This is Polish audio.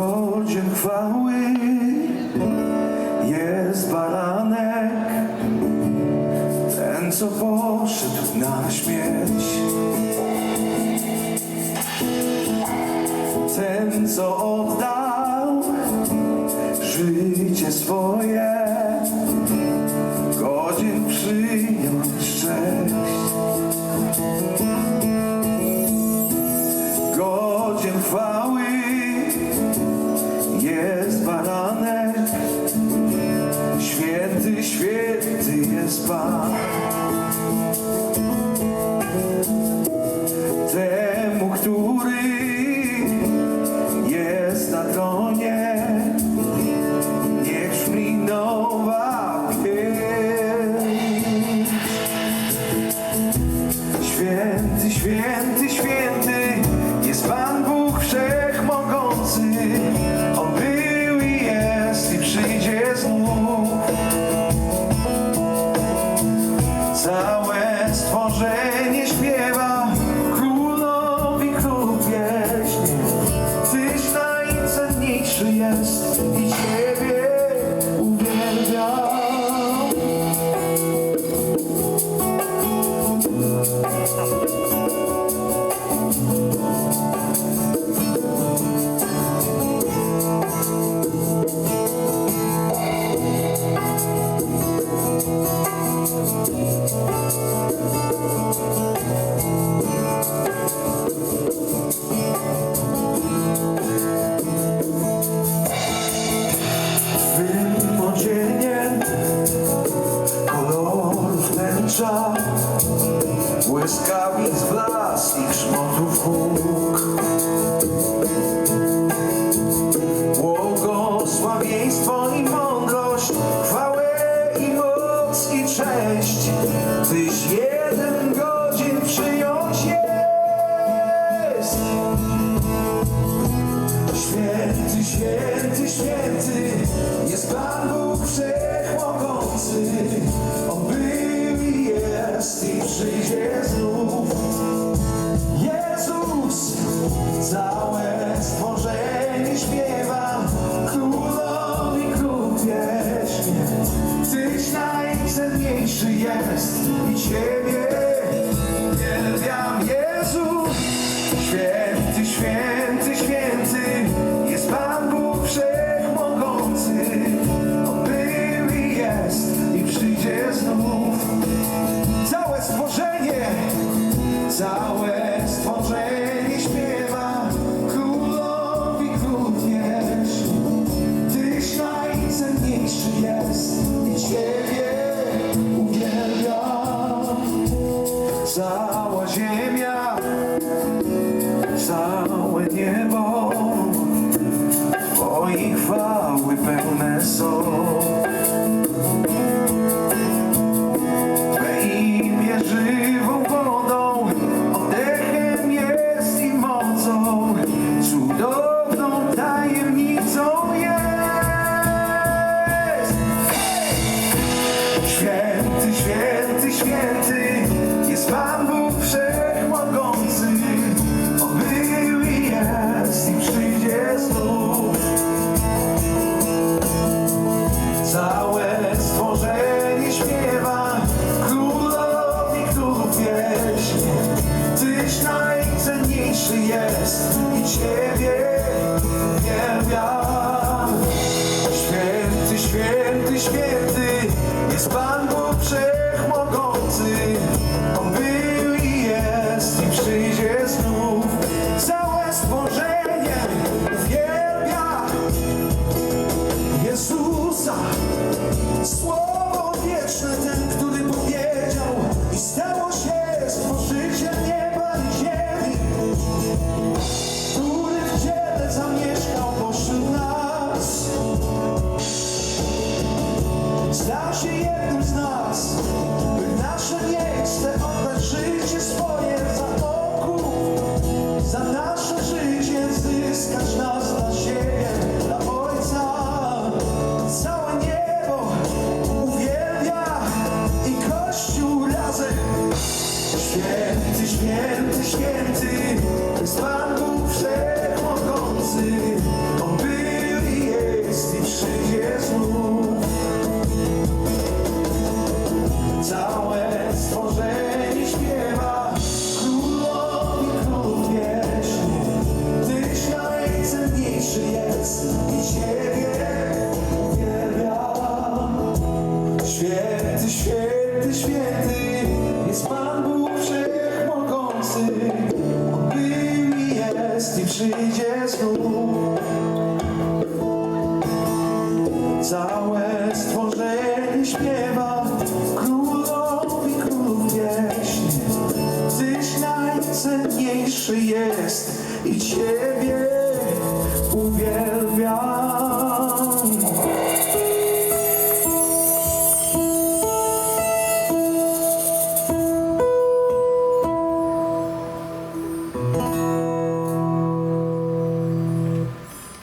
wodzie chwały jest baranek, ten co poszedł na śmierć. Ten co oddał życie swoje, godzin przyjąć szczęść. Godzien chwały. Święty, święty jest Pan. Huk Błogosławieństwo i mądrość Chwałę i moc i cześć. Tyś jeden godzin przyjąć jest. Święty, święty, święty jest Pan Bóg Wszechmogący. On był i jest i przyjdzie i Ciebie uwielbiam Jezus. Święty, święty, święty jest Pan Bóg Wszechmogący. On był i jest i przyjdzie znów. Całe stworzenie, całe Cała ziemia całe niebo Twojej chwały pełne są. Najcenniejszy jest i Ciebie uwielbiam. Święty, święty, święty jest Pan Bóg Wszechmogący. On był i jest i przyjdzie znów. Całe stworzenie święty, święty jest i przyjdzie znów. Całe stworzenie śpiewa królowi królów wiecznie, gdyż najcenniejszy jest i ciebie.